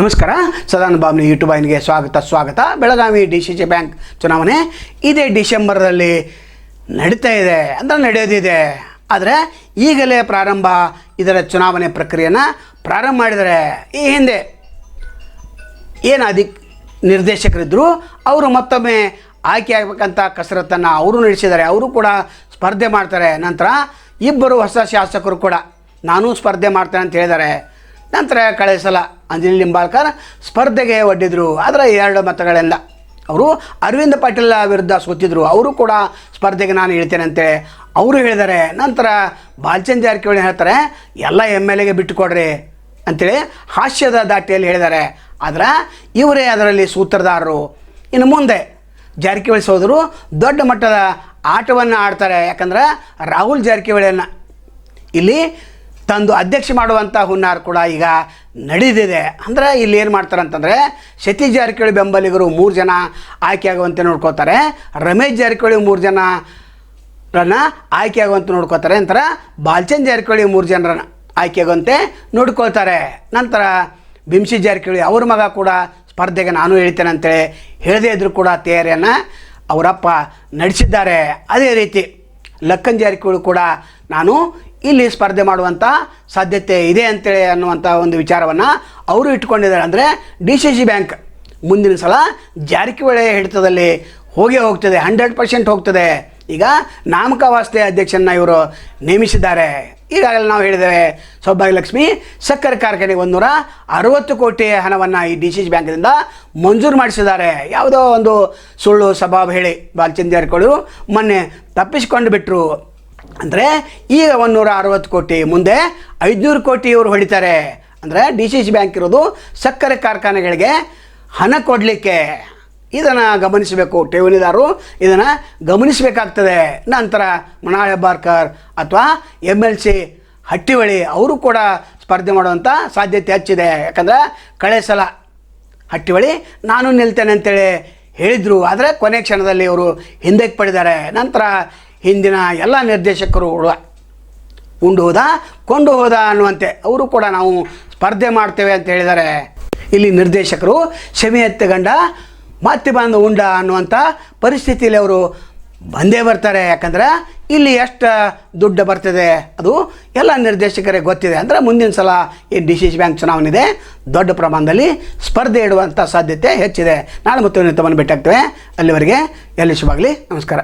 ನಮಸ್ಕಾರ. ಸದಾನಂದ ಬಾಬ್ನಿ ಯೂಟ್ಯೂಬ್ ಐನ್ಗೆ ಸ್ವಾಗತ ಸ್ವಾಗತ. Belagavi D C C bank ಚುನಾವಣೆ ಇದೇ ಡಿಸೆಂಬರಲ್ಲಿ ನಡೀತಾ ಇದೆ ಅಂದರೆ ನಡೆಯೋದಿದೆ ಆದರೆ ಈಗಲೇ ಪ್ರಾರಂಭ ಇದರ ಚುನಾವಣೆ ಪ್ರಕ್ರಿಯೆನ ಪ್ರಾರಂಭ ಮಾಡಿದ್ದಾರೆ ಈ ಹಿಂದೆ ಏನು ಅಧಿಕ್ ನಿರ್ದೇಶಕರಿದ್ದರು ಅವರು ಮತ್ತೊಮ್ಮೆ ಆಯ್ಕೆ ಆಗಬೇಕಂತ ಕಸರತ್ತನ್ನು ಅವರು ನಡೆಸಿದ್ದಾರೆ. ಅವರು ಕೂಡ ಸ್ಪರ್ಧೆ ಮಾಡ್ತಾರೆ. ನಂತರ ಇಬ್ಬರು ಹೊಸ ಶಾಸಕರು ಕೂಡ ನಾನು ಸ್ಪರ್ಧೆ ಮಾಡ್ತೇನೆ ಅಂತ ಹೇಳಿದ್ದಾರೆ. ನಂತರ ಕಳೆದ ಸಲ ಅಂಜಲಿ ಲಿಂಬಾಳ್ಕರ್ ಸ್ಪರ್ಧೆಗೆ ಒಡ್ಡಿದ್ರು. ಆದರೆ ಎರಡು ಮತಗಳೆಲ್ಲ. ಅವರು ಅರವಿಂದ ಪಾಟೀಲ್ ವಿರುದ್ಧ ಸೋತಿದ್ರು. ಅವರು ಕೂಡ ಸ್ಪರ್ಧೆಗೆ ನಾನು ಹೇಳ್ತೇನೆ ಅಂತೇಳಿ ಅವರು ಹೇಳಿದ್ದಾರೆ ನಂತರ ಬಾಲ್ಚಂದ್ ಜಾರಕಿಹೊಳಿ ಹೇಳ್ತಾರೆ, ಎಲ್ಲ ಎಂ ಎಲ್ ಎಗೆ ಬಿಟ್ಟುಕೊಡ್ರಿ ಅಂಥೇಳಿ ಹಾಸ್ಯದ ದಾಟಿಯಲ್ಲಿ ಹೇಳಿದ್ದಾರೆ ಆದರೆ ಇವರೇ ಅದರಲ್ಲಿ ಸೂತ್ರಧಾರರು. ಇನ್ನು ಮುಂದೆ ಜಾರಕಿಹೊಳಿ ಸೋದರು ದೊಡ್ಡ ಮಟ್ಟದ ಆಟವನ್ನು ಆಡ್ತಾರೆ. ಯಾಕಂದ್ರೆ ರಾಹುಲ್ ಜಾರಕಿಹೊಳಿಯನ್ನು ಇಲ್ಲಿ ತಂದು ಅಧ್ಯಕ್ಷ ಮಾಡುವಂಥ ಹುನ್ನಾರ ಕೂಡ ಈಗ ನಡೆದಿದೆ ಅಂದರೆ ಇಲ್ಲಿ ಏನು ಮಾಡ್ತಾರೆ ಅಂತಂದರೆ ಸತೀಶ್ ಜಾರಕಿಹೊಳಿ ಬೆಂಬಲಿಗರು ಮೂರು ಜನ ಆಯ್ಕೆ ಆಗುವಂತೆ ನೋಡ್ಕೋತಾರೆ. ರಮೇಶ್ ಜಾರಕಿಹೊಳಿ ಮೂರು ಜನ ರನ್ನ ಆಯ್ಕೆ ಆಗುವಂತೆ ನೋಡ್ಕೋತಾರೆ. ನಂತರ ಬಾಲ್ಚಂದ್ ಜಾರಕಿಹೊಳಿ ಮೂರು ಜನರನ್ನ ಆಯ್ಕೆ ಆಗುವಂತೆ ನೋಡ್ಕೊಳ್ತಾರೆ. ನಂತರ ಬಿಂಸಿ ಜಾರಕಿಹೊಳಿ ಅವ್ರ ಮಗ ಕೂಡ ಸ್ಪರ್ಧೆಗೆ ನಾನು ಹೇಳ್ತೇನೆ ಅಂತೇಳಿ ಹೇಳದೇ ಇದ್ದರೂ ಕೂಡ ತಯಾರಿಯನ್ನು ಅವರಪ್ಪ ನಡೆಸಿದ್ದಾರೆ. ಅದೇ ರೀತಿ ಲಕ್ಕನ್ ಜಾರಕಿಹೊಳಿ ಕೂಡ ನಾನು ಇಲ್ಲಿ ಸ್ಪರ್ಧೆ ಮಾಡುವಂಥ ಸಾಧ್ಯತೆ ಇದೆ ಅಂತೇಳಿ ಅನ್ನುವಂಥ ಒಂದು ವಿಚಾರವನ್ನು ಅವರು ಇಟ್ಕೊಂಡಿದ್ದಾರೆ ಅಂದರೆ ಡಿ ಸಿ ಸಿ ಬ್ಯಾಂಕ್ ಮುಂದಿನ ಸಲ ಜಾರಕಿಹೊಳಿ ಹಿಡಿತದಲ್ಲಿ ಹೋಗೇ ಹೋಗ್ತದೆ, ಹಂಡ್ರೆಡ್ ಪರ್ಸೆಂಟ್ ಹೋಗ್ತದೆ. ಈಗ ನಾಮಕವಾಸ್ತೆ ಅಧ್ಯಕ್ಷನ ಇವರು ನೇಮಿಸಿದ್ದಾರೆ. ಈಗಾಗಲೇ ನಾವು ಹೇಳಿದ್ದೇವೆ, ಸೌಭಾಗ್ಯಲಕ್ಷ್ಮಿ, ಸಕ್ಕರೆ ಕಾರ್ಖಾನೆಗೆ ಒಂದೂರ ಅರವತ್ತು ಕೋಟಿ ಹಣವನ್ನು ಈ ಡಿ ಸಿ ಸಿ ಬ್ಯಾಂಕ್ನಿಂದ ಮಂಜೂರು ಮಾಡಿಸಿದ್ದಾರೆ. ಯಾವುದೋ ಒಂದು ಸುಳ್ಳು ಸ್ವಭಾವ ಹೇಳಿ ಬಾಲಚಂದ್ರ ಮೊನ್ನೆ ತಪ್ಪಿಸಿಕೊಂಡು ಬಿಟ್ಟರು ಅಂದರೆ ಈಗ ಒಂದೂರ ಅರವತ್ತು ಕೋಟಿ ಮುಂದೆ ಐದುನೂರು ಕೋಟಿ ಇವರು ಹೊಡಿತಾರೆ. ಅಂದರೆ ಡಿ ಸಿ ಸಿ ಬ್ಯಾಂಕ್ ಇರೋದು ಸಕ್ಕರೆ ಕಾರ್ಖಾನೆಗಳಿಗೆ ಹಣ ಕೊಡಲಿಕ್ಕೆ. ಇದನ್ನು ಗಮನಿಸಬೇಕು. ಠೇವಣಿದಾರರು ಇದನ್ನು ಗಮನಿಸಬೇಕಾಗ್ತದೆ. ನಂತರ ಮನಾಳ್ ಹೆಬ್ಬಾರ್ಕರ್ ಅಥವಾ ಎಂ ಎಲ್ ಸಿ ಹಟ್ಟಿವಳಿ ಅವರು ಕೂಡ ಸ್ಪರ್ಧೆ ಮಾಡುವಂಥ ಸಾಧ್ಯತೆ ಹೆಚ್ಚಿದೆ. ಯಾಕಂದರೆ ಕಳೆ ಸಲ ಹಟ್ಟಿವಳಿ ನಾನು ನಿಲ್ತೇನೆ ಅಂತೇಳಿ ಹೇಳಿದರು. ಆದರೆ ಕೊನೆ ಕ್ಷಣದಲ್ಲಿ ಅವರು ಹಿಂದಕ್ಕೆ ಪಡೆದಾರೆ. ನಂತರ ಹಿಂದಿನ ಎಲ್ಲ ನಿರ್ದೇಶಕರು ಉಂಡು ಹೋದ, ಕೊಂಡು ಹೋದ ಅನ್ನುವಂತೆ ಅವರು ಕೂಡ ನಾವು ಸ್ಪರ್ಧೆ ಮಾಡ್ತೇವೆ ಅಂತ ಹೇಳಿದ್ದಾರೆ ಇಲ್ಲಿ ನಿರ್ದೇಶಕರು ಶಮಿ ಎತ್ತಗಂಡ ಮತ್ತೆ ಬಂದು ಉಂಡ ಅನ್ನುವಂಥ ಪರಿಸ್ಥಿತಿಯಲ್ಲಿ ಅವರು ಬಂದೇ ಬರ್ತಾರೆ. ಯಾಕಂದ್ರೆ ಇಲ್ಲಿ ಎಷ್ಟು ದುಡ್ಡು ಬರ್ತದೆ, ಅದು ಎಲ್ಲ ನಿರ್ದೇಶಕರಿಗೆ ಗೊತ್ತಿದೆ. ಅಂದರೆ ಮುಂದಿನ ಸಲ ಈ ಡಿ ಸಿ ಸಿ ಬ್ಯಾಂಕ್ ಚುನಾವಣೆ ಇದೆ, ದೊಡ್ಡ ಪ್ರಮಾಣದಲ್ಲಿ ಸ್ಪರ್ಧೆ ಇಡುವಂಥ ಸಾಧ್ಯತೆ ಹೆಚ್ಚಿದೆ. ನಾಳೆ ಮತ್ತು ತಮ್ಮನ್ನು ಭೇಟಿಯಾಗ್ತೇವೆ ಅಲ್ಲಿವರೆಗೆ ಎಲ್ಲಿ ಶುಭಾಗಲಿ ನಮಸ್ಕಾರ.